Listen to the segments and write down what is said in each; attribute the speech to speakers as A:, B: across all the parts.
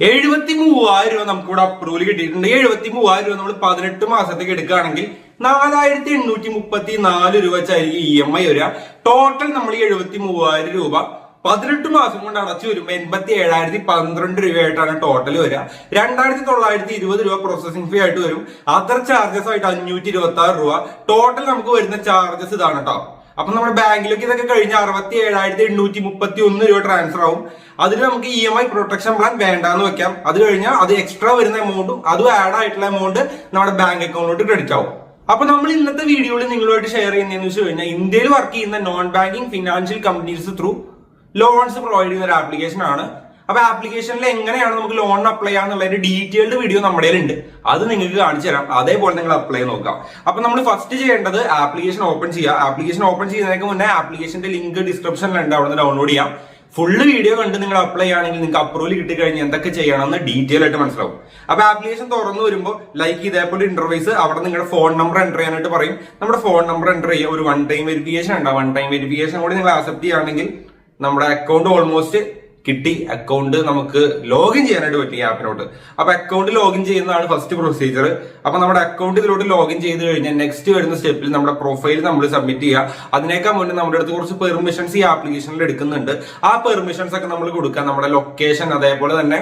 A: എഴുപത്തി മൂവായിരം രൂപ നമുക്ക് ഇവിടെ അപ്രൂവൽ കിട്ടിയിട്ടുണ്ട്. എഴുപത്തി മൂവായിരം രൂപ നമ്മൾ പതിനെട്ട് മാസത്തേക്ക് എടുക്കുകയാണെങ്കിൽ നാലായിരത്തി എണ്ണൂറ്റി മുപ്പത്തി നാല് രൂപ വെച്ചായിരിക്കും ഇ എം ഐ വരിക. ടോട്ടൽ നമ്മൾ എഴുപത്തി മൂവായിരം രൂപ പതിനെട്ട് മാസം കൊണ്ട് അടച്ചു വരുമ്പോൾ എൺപത്തി ഏഴായിരത്തി പന്ത്രണ്ട് രൂപയായിട്ടാണ് ടോട്ടൽ വരിക. രണ്ടായിരത്തി തൊള്ളായിരത്തി ഇരുപത് രൂപ പ്രോസസിംഗ് ഫീ ആയിട്ട് വരും. അതർ ചാർജസ് ആയിട്ട് അഞ്ഞൂറ്റി ഇരുപത്തി ആറ് രൂപ. ടോട്ടൽ നമുക്ക് വരുന്ന ചാർജസ് ഇതാണ് കേട്ടോ അപ്പൊ നമ്മുടെ ബാങ്കിലേക്ക് ഇതൊക്കെ കഴിഞ്ഞ അറുപത്തി ഏഴായിരത്തി എണ്ണൂറ്റി മുപ്പത്തി ഒന്ന് രൂപ ട്രാൻസ്ഫർ ആവും. അതിൽ നമുക്ക് E M I protection plan വേണ്ടാന്ന് വെക്കാം. അത് കഴിഞ്ഞാൽ അത് എക്സ്ട്രാ വരുന്ന എമൗണ്ടും അതും ആഡ് ആയിട്ടുള്ള എമൗണ്ട് നമ്മുടെ ബാങ്ക് അക്കൗണ്ടിലോട്ട് ക്രെഡിറ്റ് ആവും. അപ്പൊ നമ്മൾ ഇന്നത്തെ വീഡിയോയിൽ നിങ്ങളുമായിട്ട് ഷെയർ ചെയ്യുന്നതെന്ന് വെച്ച് കഴിഞ്ഞാൽ ഇന്ത്യയിൽ വർക്ക് ചെയ്യുന്ന non banking financial companies through loans provide ചെയ്യുന്ന ഒരു ആപ്ലിക്കേഷൻ ആണ്. അപ്പൊ ആപ്ലിക്കേഷനിൽ എങ്ങനെയാണ് നമുക്ക് ലോൺ അപ്ലൈ ചെയ്യാന്നുള്ളതിന്റെ ഡീറ്റെയിൽഡ് വീഡിയോ നമ്മുടെ ഉണ്ട് അത് നിങ്ങൾക്ക് കാണിച്ചു തരാം. അതേപോലെ നിങ്ങൾ അപ്ലൈ നോക്കാം. അപ്പൊ നമ്മൾ ഫസ്റ്റ് ചെയ്യേണ്ടത് ആപ്ലിക്കേഷൻ ഓപ്പൺ ചെയ്യുക. ആപ്ലിക്കേഷൻ ഓപ്പൺ ചെയ്യുന്നതിന് മുന്നേ ആപ്ലിക്കേഷന്റെ ലിങ്ക് ഡിസ്ക്രിപ്ഷനിലുണ്ട് അവിടെ നിന്ന് ഡൗൺലോഡ് ചെയ്യാം. ഫുള്ള് വീഡിയോ കണ്ട് നിങ്ങൾ അപ്ലൈ ചെയ്യുകയാണെങ്കിൽ നിങ്ങൾക്ക് അപ്രൂവൽ കിട്ടിക്കഴിഞ്ഞാൽ എന്തൊക്കെ ചെയ്യണമെന്ന് ഡീറ്റെയിൽ ആയിട്ട് മനസ്സിലാവും. അപ്പൊ ആപ്ലിക്കേഷൻ തുറന്നു വരുമ്പോൾ ലൈക്ക് ഇതേപോലെ ഇന്റർവൈസ് അവിടെ നിങ്ങളുടെ ഫോൺ നമ്പർ എന്റർ ചെയ്യാനായിട്ട് പറയും. നമ്മുടെ ഫോൺ നമ്പർ എന്റർ ചെയ്യുക. ഒരു വൺ ടൈം വെരിഫിക്കേഷൻ ഉണ്ടാവും വൺ ടൈം വെരിഫിക്കേഷൻ കൂടി നിങ്ങൾ അക്സെപ്റ്റ് ചെയ്യുകയാണെങ്കിൽ നമ്മുടെ അക്കൗണ്ട് ഓൾമോസ്റ്റ് കിട്ടി അക്കൗണ്ട് നമുക്ക് ലോഗിൻ ചെയ്യാനായിട്ട് ഈ ആപ്പിനോട്ട് അപ്പൊ അക്കൗണ്ട് ലോഗിൻ ചെയ്യുന്നതാണ് ഫസ്റ്റ് പ്രൊസീജിയർ അപ്പൊ നമ്മുടെ അക്കൗണ്ട് ഇതിലോട്ട് ലോഗിൻ ചെയ്ത് കഴിഞ്ഞാൽ നെക്സ്റ്റ് വരുന്ന സ്റ്റെപ്പിൽ നമ്മുടെ പ്രൊഫൈൽ നമ്മൾ സബ്മിറ്റ് ചെയ്യുക. അതിനേക്കാൾ മുന്നേ നമ്മുടെ അടുത്ത് കുറച്ച് പെർമിഷൻസ് ഈ ആപ്ലിക്കേഷനിൽ എടുക്കുന്നുണ്ട്. ആ പെർമിഷൻസ് ഒക്കെ നമ്മൾ കൊടുക്കുക. നമ്മുടെ ലൊക്കേഷൻ അതേപോലെ തന്നെ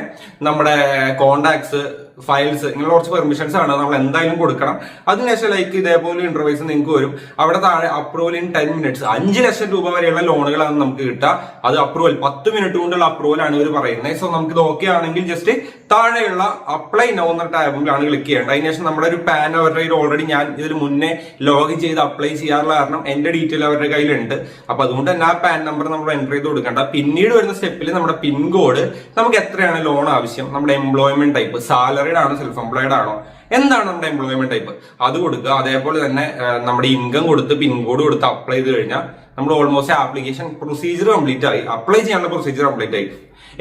A: നമ്മുടെ കോണ്ടാക്ട്സ് ഫയൽസ് ഇങ്ങനെ കുറച്ച് പെർമിഷൻസ് ആണ്. നമ്മൾ എന്തായാലും കൊടുക്കണം. അതിനുശേഷം ലൈക്ക് ഇതേപോലെ ഇന്റർവ്യൂസ് നിങ്ങൾക്ക് വരും. അവിടെ താഴെ അപ്രൂവൽ ഇൻ ടെൻ മിനിറ്റ്സ് അഞ്ച് ലക്ഷം രൂപ വരെയുള്ള ലോണുകളാണ് നമുക്ക് കിട്ടുക. അത് അപ്രൂവൽ പത്ത് മിനിറ്റ് കൊണ്ടുള്ള അപ്രൂവൽ ആണ് ഇവർ പറയുന്നത്. സോ നമുക്ക് ഇത് ഓക്കെ ആണെങ്കിൽ ജസ്റ്റ് താഴെയുള്ള അപ്ലൈ നോ എന്ന ടാബിലാണ് ക്ലിക്ക് ചെയ്യേണ്ടത്. അതിനുശേഷം നമ്മുടെ ഒരു പാൻ അവരുടെ കയ്യിൽ ഓൾറെഡി ഞാൻ ഇതിന് മുന്നേ ലോഗിൻ ചെയ്ത് അപ്ലൈ ചെയ്യാറുള്ള കാരണം എന്റെ ഡീറ്റെയിൽ അവരുടെ കയ്യിലുണ്ട്. അപ്പൊ അതുകൊണ്ട് തന്നെ ആ പാൻ നമ്പർ നമ്മൾ എന്റർ ചെയ്ത് കൊടുക്കേണ്ട. പിന്നീട് വരുന്ന സ്റ്റെപ്പിൽ നമ്മുടെ പിൻ കോഡ് നമുക്ക് എത്രയാണ് ലോൺ ആവശ്യം? നമ്മുടെ എംപ്ലോയ്മെന്റ് ടൈപ്പ് സാലറിഡ് ആണോ സെൽഫ് എംപ്ലോയിഡ് ആണോ? എന്താണ് നമ്മുടെ എംപ്ലോയ്മെന്റ് ടൈപ്പ് അത് കൊടുക്കുക. അതേപോലെ തന്നെ നമ്മുടെ ഇൻകം കൊടുത്ത് പിൻ കോഡ് കൊടുത്ത് അപ്ലൈ ചെയ്ത് കഴിഞ്ഞാൽ നമ്മൾ ഓൾമോസ്റ്റ് ആപ്ലിക്കേഷൻ പ്രൊസീജിയർ കംപ്ലീറ്റ് ആയി. അപ്ലൈ ചെയ്യാനുള്ള പ്രൊസീജിയർ കംപ്ലീറ്റ് ആയി.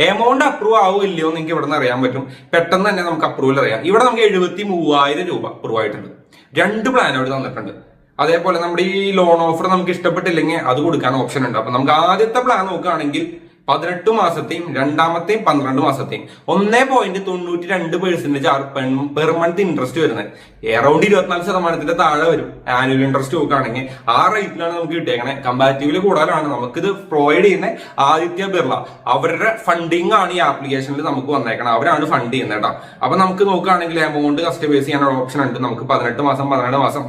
A: എമൗണ്ട് അപ്രൂവ് ആവോ ഇല്ലയോ എന്ന് എനിക്ക് ഇവിടെ നിന്ന് അറിയാൻ പറ്റും. പെട്ടെന്ന് തന്നെ നമുക്ക് അപ്രൂവൽ അറിയാം. ഇവിടെ നമുക്ക് എഴുപത്തി മൂവായിരം രൂപ അപ്രൂവ് ആയിട്ടുണ്ട്. രണ്ട് പ്ലാൻ അവിടെ തന്നിട്ടുണ്ട്. അതേപോലെ നമ്മുടെ ഈ ലോൺ ഓഫർ നമുക്ക് ഇഷ്ടപ്പെട്ടില്ലെങ്കിൽ അത് കൊടുക്കാൻ ഓപ്ഷൻ ഉണ്ട്. അപ്പൊ നമുക്ക് ആദ്യത്തെ പ്ലാൻ നോക്കുകയാണെങ്കിൽ പതിനെട്ട് മാസത്തെയും രണ്ടാമത്തെയും പന്ത്രണ്ട് മാസത്തെയും. ഒന്നേ പോയിന്റ് തൊണ്ണൂറ്റി രണ്ട് പെർസെന്റേജ് പെർ മന്ത് ഇൻട്രസ്റ്റ് വരുന്നത്. എറൗണ്ട് ഇരുപത്തിനാല് ശതമാനത്തിന്റെ താഴെ വരും. ആനുവൽ ഇൻട്രസ്റ്റ് നോക്കുകയാണെങ്കിൽ ആ റേറ്റിലാണ് നമുക്ക് കിട്ടിയേക്കണേ. കമ്പാരിറ്റീവ്ലി കൂടുതലാണ്. നമുക്കിത് പ്രൊവൈഡ് ചെയ്യുന്ന ആദിത്യ ബിർള. അവരുടെ ഫണ്ടിങ് ആണ് ഈ ആപ്ലിക്കേഷനിൽ നമുക്ക് വന്നേക്കണം. അവരാണ് ഫണ്ട് ചെയ്യുന്നത് കേട്ടോ. അപ്പൊ നമുക്ക് നോക്കുകയാണെങ്കിൽ എമൗണ്ട് കസ്റ്റമൈസ് ചെയ്യാനുള്ള ഓപ്ഷൻ ഉണ്ട്. നമുക്ക് പതിനെട്ട് മാസം പന്ത്രണ്ട് മാസം.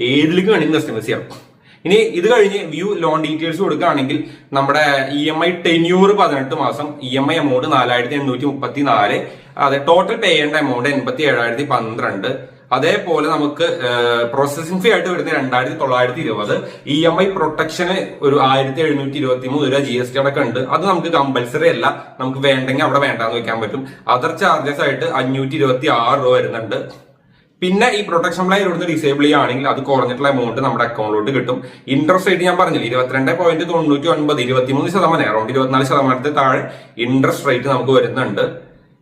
A: ഏതിലേക്ക് വേണമെങ്കിലും കസ്റ്റമൈസ് ചെയ്യാം. ഇനി ഇത് കഴിഞ്ഞ് വ്യൂ ലോൺ ഡീറ്റെയിൽസ് കൊടുക്കുകയാണെങ്കിൽ നമ്മുടെ ഇ എം ഐ ടെന്യൂർ പതിനെട്ട് മാസം ഇ എം ഐ എമൗണ്ട് നാലായിരത്തി എണ്ണൂറ്റി മുപ്പത്തി നാല് അതെ ടോട്ടൽ പേ ചെയ്യേണ്ട എമൗണ്ട് എൺപത്തി ഏഴായിരത്തി പന്ത്രണ്ട് അതേപോലെ നമുക്ക് പ്രോസസിംഗ് ഫീ ആയിട്ട് വരുന്ന രണ്ടായിരത്തി തൊള്ളായിരത്തി ഇരുപത് ഇ എം ഐ പ്രൊട്ടക്ഷന് ഒരു ആയിരത്തി എഴുന്നൂറ്റി ഇരുപത്തി മൂന്ന് രൂപ ജി എസ് ടി അടക്കം ഉണ്ട്. അത് നമുക്ക് കമ്പൽസറി അല്ല. നമുക്ക് വേണ്ടെങ്കിൽ അവിടെ വേണ്ടാന്ന് വെക്കാൻ പറ്റും. അതർ ചാർജസ് ആയിട്ട് അഞ്ഞൂറ്റി ഇരുപത്തി ആറ് രൂപ വരുന്നുണ്ട്. പിന്നെ ഈ പ്രൊട്ടക്ഷൻ പ്ലാൻ ഇവിടുന്ന് ഡിസേബിൾ ചെയ്യുകയാണെങ്കിൽ അത് കുറഞ്ഞിട്ടുള്ള എമൗണ്ട് നമ്മുടെ അക്കൗണ്ടിലോട്ട് കിട്ടും. ഇൻട്രസ്റ്റ് റേറ്റ് ഞാൻ പറഞ്ഞില്ല ഇരുപത്തിരണ്ട് പോയിന്റ് തൊണ്ണൂറ്റി ഒൻപത് ഇരുപത്തിമൂന്ന് ശതമാനം അറൌണ്ട് ഇരുപത്തിനാല് ശതമാനത്തിൽ താഴെ ഇൻട്രസ്റ്റ് റേറ്റ് നമുക്ക് വരുന്നുണ്ട്.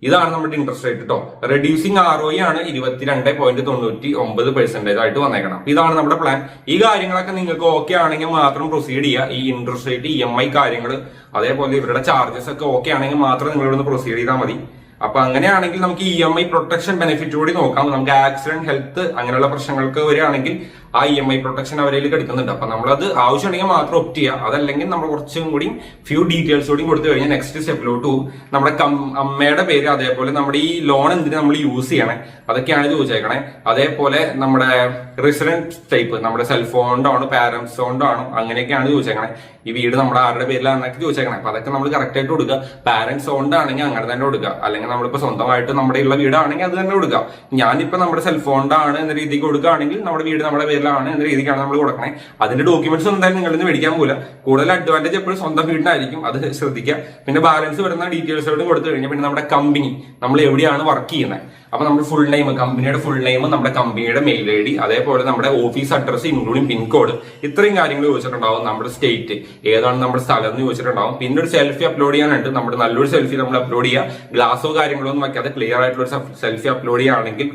A: ഇതാണ് നമ്മുടെ ഇൻട്രസ്റ്റ് റേറ്റ് കേട്ടോ റെഡ്യൂസിങ് ആർ ഒ ആണ് ഇരുപത്തിരണ്ട് പോയിന്റ് തൊണ്ണൂറ്റി ഒമ്പത് പെർസെന്റേജ് ആയിട്ട് വന്നേക്കണം ഇതാണ് നമ്മുടെ പ്ലാൻ ഈ കാര്യങ്ങളൊക്കെ നിങ്ങൾക്ക് ഓക്കെ ആണെങ്കിൽ മാത്രം പ്രൊസീഡ് ചെയ്യുക. ഈ interest rate E M I കാര്യങ്ങൾ അതേപോലെ ഇവരുടെ ചാർജസ് ഒക്കെ ഓക്കെ ആണെങ്കിൽ മാത്രം നിങ്ങൾ ഇവിടുന്ന് പ്രൊസീഡ് ചെയ്താൽ മതി. അപ്പൊ അങ്ങനെയാണെങ്കിൽ നമുക്ക് E M I protection benefit കൂടി നോക്കാം. നമുക്ക് ആക്സിഡന്റ് ഹെൽത്ത് അങ്ങനെയുള്ള പ്രശ്നങ്ങൾക്ക് വരികയാണെങ്കിൽ ആ ഇ എം ഐ പ്രൊട്ടക്ഷൻ അവരിൽ കിടക്കുന്നുണ്ട്. അപ്പൊ നമ്മളത് ആവശ്യമുണ്ടെങ്കിൽ മാത്രം ഒപ്റ്റ് ചെയ്യുക അതല്ലെങ്കിൽ നമ്മൾ കുറച്ചും കൂടി ഫ്യൂ ഡീറ്റെയിൽസ് കൂടി കൊടുത്തു കഴിഞ്ഞാൽ നെക്സ്റ്റ് സ്റ്റെപ്പിലോട്ട് പോകും നമ്മുടെ അമ്മയുടെ പേര് അതേപോലെ നമ്മുടെ ഈ ലോൺ എന്തിന് നമ്മൾ യൂസ് ചെയ്യണേ. അതൊക്കെയാണ് ചോദിച്ചേക്കണേ. അതേപോലെ നമ്മുടെ റെസിഡന്റ് ടൈപ്പ് നമ്മുടെ സെൽഫോണിന്റെ ആണോ പാരന്റ്സ് ആണോ അങ്ങനെയൊക്കെയാണ് ചോദിച്ചേക്കണേ. ഈ വീട് നമ്മുടെ ആരുടെ പേരിലാണെന്നൊക്കെ ചോദിച്ചേക്കണേ. അപ്പൊ അതൊക്കെ നമ്മൾ കറക്റ്റ് ആയിട്ട് കൊടുക്കുക. പാരന്റ്സ് ആണെങ്കിൽ അങ്ങനെ തന്നെ കൊടുക്കുക. അല്ലെങ്കിൽ നമ്മളിപ്പോ സ്വന്തമായിട്ട് നമ്മുടെ ഉള്ള വീടാണെങ്കിൽ അത് തന്നെ കൊടുക്കുക. ഞാനിപ്പോ നമ്മുടെ സെൽഫോണിന്റെ ആണ് എന്ന രീതിക്ക് കൊടുക്കുകയാണെങ്കിൽ നമ്മുടെ വീട് നമ്മുടെ പേരിലാണ് എന്ന രീതിക്കാണ് നമ്മൾ കൊടുക്കണേ. അതിന്റെ ഡോക്യുമെന്റ്സ് എന്തായാലും നിങ്ങളിൽ നിന്ന് മേടിക്കാൻ പോകില്ല കൂടുതൽ അഡ്വാന്റേജ് എപ്പോഴും സ്വന്തം വീടിനായിരിക്കും അത് ശ്രദ്ധിക്കുക. പിന്നെ ബാലൻസ് വരുന്ന ഡീറ്റെയിൽസോട് കൊടുത്തു കഴിഞ്ഞാൽ പിന്നെ നമ്മുടെ കമ്പനി നമ്മൾ എവിടെയാണ് വർക്ക് ചെയ്യുന്നത് അപ്പൊ നമ്മുടെ ഫുൾ നെയിം കമ്പനിയുടെ ഫുൾ നെയിം നമ്മുടെ കമ്പനിയുടെ മെയിൽ ഐ ഡി അതേപോലെ നമ്മുടെ ഓഫീസ് അഡ്രസ് ഇൻക്ലൂഡിംഗ് പിൻകോഡ് ഇത്രയും കാര്യങ്ങൾ ചോദിച്ചിട്ടുണ്ടാവും നമ്മുടെ സ്റ്റേറ്റ് ഏതാണ് നമ്മുടെ സ്ഥലം എന്ന് ചോദിച്ചിട്ടുണ്ടാവും. പിന്നെ ഒരു സെൽഫി അപ്ലോഡ് ചെയ്യാനുണ്ട്. നമ്മുടെ നല്ലൊരു സെൽഫി നമ്മൾ അപ്ലോഡ് ചെയ്യുക ഗ്ലാസോ കാര്യങ്ങളോ ഒന്നും വെക്കാതെ ക്ലിയർ ആയിട്ടുള്ള ഒരു സെൽഫി അപ്ലോഡ് ചെയ്യുകയാണെങ്കിൽ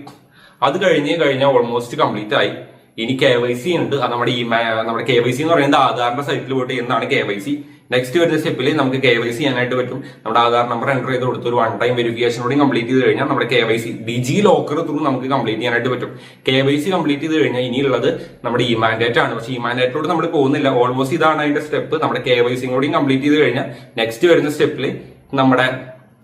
A: അത് കഴിഞ്ഞ് കഴിഞ്ഞാൽ ഓൾമോസ്റ്റ് കംപ്ലീറ്റ് ആയി. ഇനി കെ വൈ സി ഉണ്ട്. അത് നമ്മുടെ ഈ നമ്മുടെ കെ വൈ സി എന്ന് പറയുന്നത് ആധാറിന്റെ സൈറ്റിൽ പോയിട്ട് എന്താണ് കെ വൈ സി നെക്സ്റ്റ് വരുന്ന സ്റ്റെപ്പിൽ നമുക്ക് കെ വൈ സി ചെയ്യാനായിട്ട് പറ്റും. നമ്മുടെ ആധാർ നമ്പർ എന്റർ ചെയ്ത് കൊടുത്ത് ഒരു വൺ ടൈം വെരിഫിക്കേഷൻ കൂടി കംപ്ലീറ്റ് ചെയ്ത് കഴിഞ്ഞാൽ നമ്മുടെ K Y C DigiLocker through നമുക്ക് കംപ്ലീറ്റ് ചെയ്യാനായിട്ട് പറ്റും. കെ വൈ സി കംപ്ലീറ്റ് ചെയ്ത് കഴിഞ്ഞാൽ ഇനിയുള്ളത് നമ്മുടെ ഇ മാൻഡേറ്റ് ആണ്. പക്ഷേ ഇ മാൻഡേറ്റിലൂടെ നമ്മൾ പോകുന്നില്ല. ഓൾമോസ്റ്റ് ഇതാണ് അതിന്റെ സ്റ്റെപ്പ് നമ്മുടെ കെ വൈ സിയും കൂടി കംപ്ലീറ്റ് ചെയ്ത് കഴിഞ്ഞാൽ നെക്സ്റ്റ് വരുന്ന സ്റ്റെപ്പിൽ നമ്മുടെ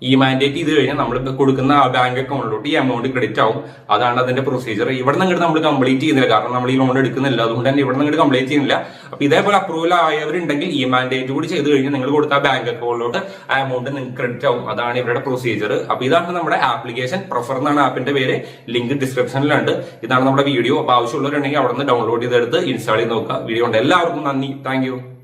A: ഈ മാൻഡേറ്റ് ചെയ്ത് കഴിഞ്ഞാൽ നമ്മൾ കൊടുക്കുന്ന ആ ബാങ്ക് അക്കൗണ്ടിലോട്ട് ഈ എമൗണ്ട് ക്രെഡിറ്റ് ആവും. അതാണ് അതിന്റെ പ്രൊസീജിയർ ഇവിടെ നിന്ന് നമ്മൾ കംപ്ലീറ്റ് ചെയ്യുന്നില്ല. കാരണം നമ്മൾ ഈ ലോൺ എടുക്കുന്നില്ല. അതുകൊണ്ട് തന്നെ ഇവിടെ നിന്ന് കംപ്ലീറ്റ് ചെയ്യുന്നില്ല. അപ്പൊ ഇതേപോലെ അപ്രൂവൽ ആയവരുണ്ടെങ്കിൽ ഈ മാൻഡേറ്റ് കൂടി ചെയ്ത് കഴിഞ്ഞാൽ നിങ്ങൾ കൊടുത്ത ബാങ്ക് അക്കൗണ്ടിലോട്ട് ആ എമൗണ്ട് നിങ്ങൾക്ക് ക്രെഡിറ്റ് ആവും. അതാണ് ഇവരുടെ പ്രൊസീജിയർ അപ്പൊ ഇതാണ് നമ്മുടെ ആപ്ലിക്കേഷൻ പ്രൊഫർ എന്നാണ് ആപ്പിന്റെ പേര്. ലിങ്ക് ഡിസ്ക്രിപ്ഷനിലുണ്ട് ഇതാണ് നമ്മുടെ വീഡിയോ അപ്പൊ ആവശ്യമുള്ളവരുണ്ടെങ്കിൽ അവിടെ നിന്ന് ഡൗൺലോഡ് ചെയ്തെടുത്ത് ഇൻസ്റ്റാൾ ചെയ്ത് നോക്കുക. വീഡിയോ ഉണ്ട് എല്ലാവർക്കും നന്ദി. താങ്ക്